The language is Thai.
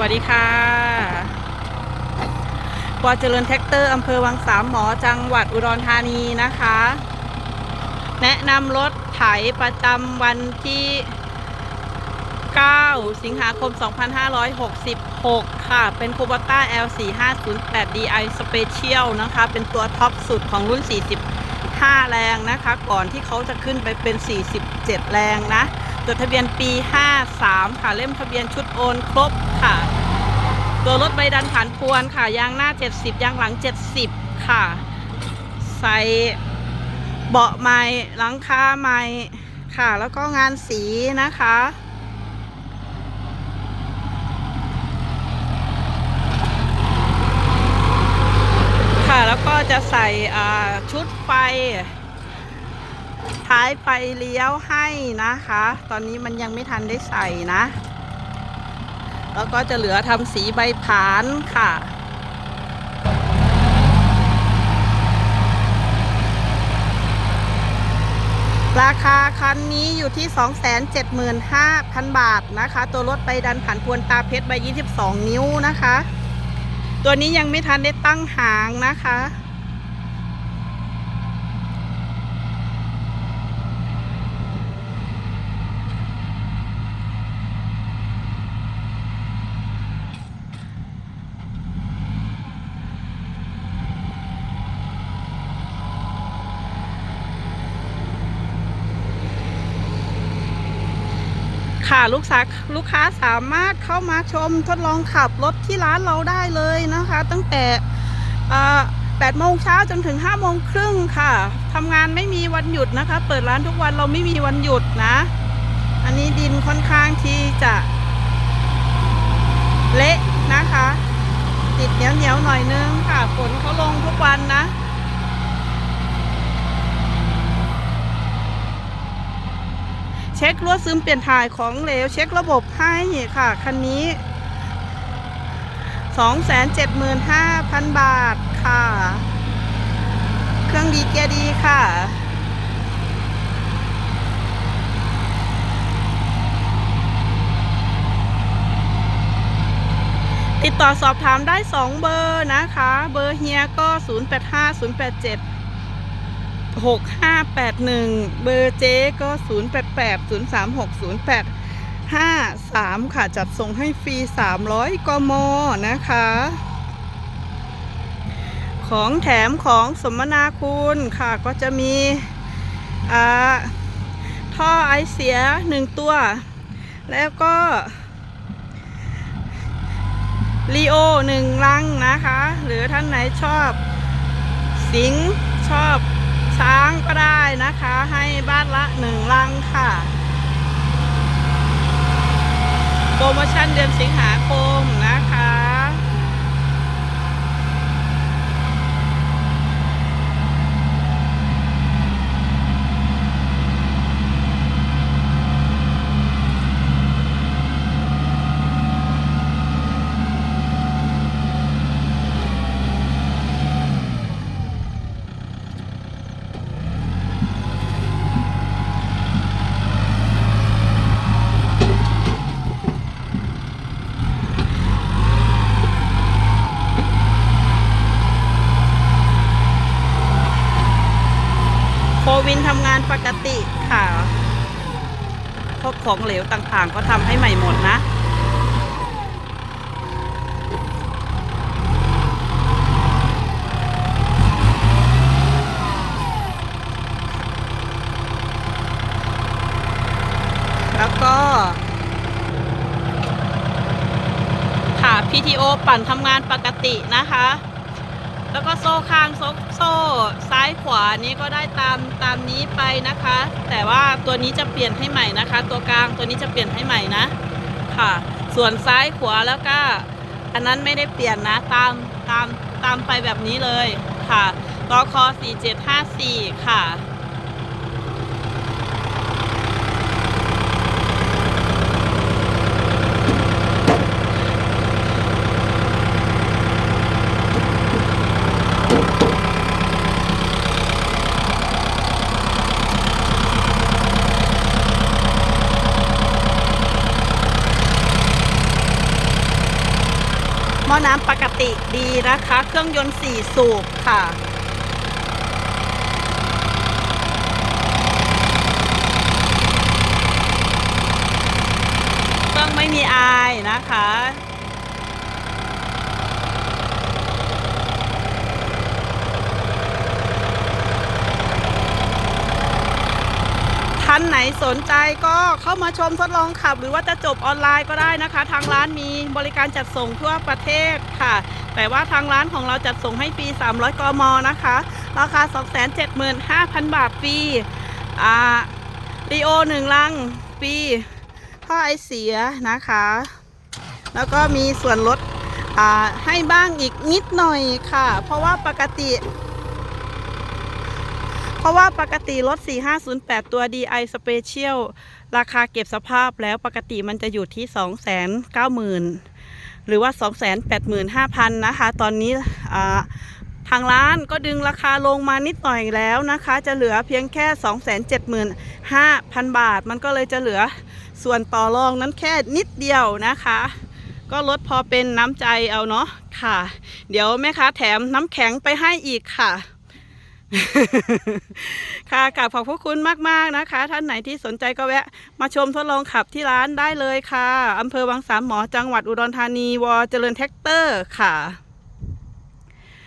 วัสดีค่ะวอเจริญแท็กเตอร์อำเภอวังสามหมอจังหวัดอุดรธานีนะคะ แนะนำรถไถประจำวันที่ 9 สิงหาคม 2566 ค่ะ เป็นคูบต้า L4508 DI Special นะคะ เป็นตัวท็อปสุดของรุ่น 45 แรงนะคะ ก่อนที่เขาจะขึ้นไปเป็น 47 แรงนะจดทะเบียนปี 53 ค่ะ เล่มทะเบียนชุดโอนครบ ตัวรถใบดันผ่านพวนค่ะ ยางหน้า 70 ยางหลัง 70 ค่ะ ใส่เบาะใหม่หลังคาใหม่ค่ะ แล้วก็งานสีนะคะ ค่ะ แล้วก็จะใส่ชุดไฟ ท้ายไฟเลี้ยวให้นะคะ ตอนนี้มันยังไม่ทันได้ใส่นะ แล้วก็จะเหลือทำสีใบผานค่ะราคาคันนี้อยู่ที่ 275,000 บาทนะคะ ตัวรถใบดันผ่านพวนตาเพชรใบ22 นิ้วนะคะ ตัวนี้ยังไม่ทันได้ตั้งหางนะคะ ค่ะลูกสาลูกค้าสามารถเข้ามาชมทดลองขับรถที่ร้านเราได้เลยนะคะ ตั้งแต่8โมงเช้าจนถึง5โมงครึ่งค่ะทำงานไม่มีวันหยุดนะคะ เปิดร้านทุกวันเราไม่มีวันหยุดนะ อันนี้ดินค่อนข้างที่จะเละนะคะ ติดเหนียวเหนียวๆหน่อยนึงค่ะฝนเขาลงทุกวันนะ เช็ครั่วซึมเปลี่ยนถ่ายของเหลว เช็คระบบให้ค่ะ คันนี้ 275,000 บาทค่ะ เครื่องดีเกียร์ดีค่ะติดต่อสอบถามได้ 2 เบอร์นะคะ เบอร์เฮียก็ 085 087 6581 เบอร์เจ๊ก็ 088 036 0853 ค่ะ จัดส่งให้ฟรี 300 กม นะคะ ของแถมของสมนาคุณค่ะก็จะมีอ่าท่อไอเสีย1ตัว แล้วก็ลีโอหนึ่งลังนะคะ หรือท่านไหนชอบ สิงชอบ ช้างก็ได้นะคะ ให้บ้านละหนึ่งลังค่ะ โปรโมชั่นเดือนสิงหาคมนะคะ โควินทำงานปกติค่ะพวกของเหลวต่างๆ ก็ทำให้ใหม่หมดนะ แล้วก็ ค่ะ PTO ปั่นทำงานปกตินะคะ แล้วก็โซ่ข้างโซ่โซ่ซ้ายขวานี้ก็ได้ตามตามนี้ไปนะคะ แต่ว่าตัวนี้จะเปลี่ยนให้ใหม่นะคะ ตัวกลางตัวนี้จะเปลี่ยนให้ใหม่นะ ค่ะ ส่วนซ้ายขวาแล้วก็ อันนั้นไม่ได้เปลี่ยนนะตามตามตามไปแบบนี้เลยค่ะตอคอ4754 ค่ะ ค ม้อน้ำปกติดีนะคะ เครื่องยนต์4สูบค่ะเครื่องไม่มีอายนะคะ ท่านไหนสนใจก็เข้ามาชมทดลองขับ หรือว่าจะจบออนไลน์ก็ได้นะคะ ทางร้านมีบริการจัดส่งทั่วประเทศค่ะ แต่ว่าทางร้านของเราจัดส่งให้ฟรี300 กมนะคะ ราคา 275,000 บาทฟรีอ่ารีโอหนึ่งลังฟรีท่อไอเสียนะคะ แล้วก็มีส่วนลดให้บ้างอีกนิดหน่อยค่ะ เพราะว่าปกติ เพราะว่าปกติรถ 4508 ตัว DI Special ราคาเก็บสภาพแล้วปกติมันจะอยู่ที่ 290,000 หรือว่า 285,000 นะคะ ตอนนี้ทางร้านก็ดึงราคาลงมานิดหน่อยแล้วนะคะ จะเหลือเพียงแค่ 275,000 บาท มันก็เลยจะเหลือส่วนต่อรองนั้นแค่นิดเดียวนะคะ ก็ลดพอเป็นน้ำใจเอาเนาะค่ะ เดี๋ยวแม่ค้าแถมน้ำแข็งไปให้อีกค่ะ ค่ะกราบขอบพระคุณมาก ๆ นะคะ ท่านไหนที่สนใจก็แวะ มาชมทดลองขับที่ร้านได้เลยค่ะอำเภอวังสามหมอจังหวัดอุดรธานีวอเจริญแท็กเตอร์ค่ะ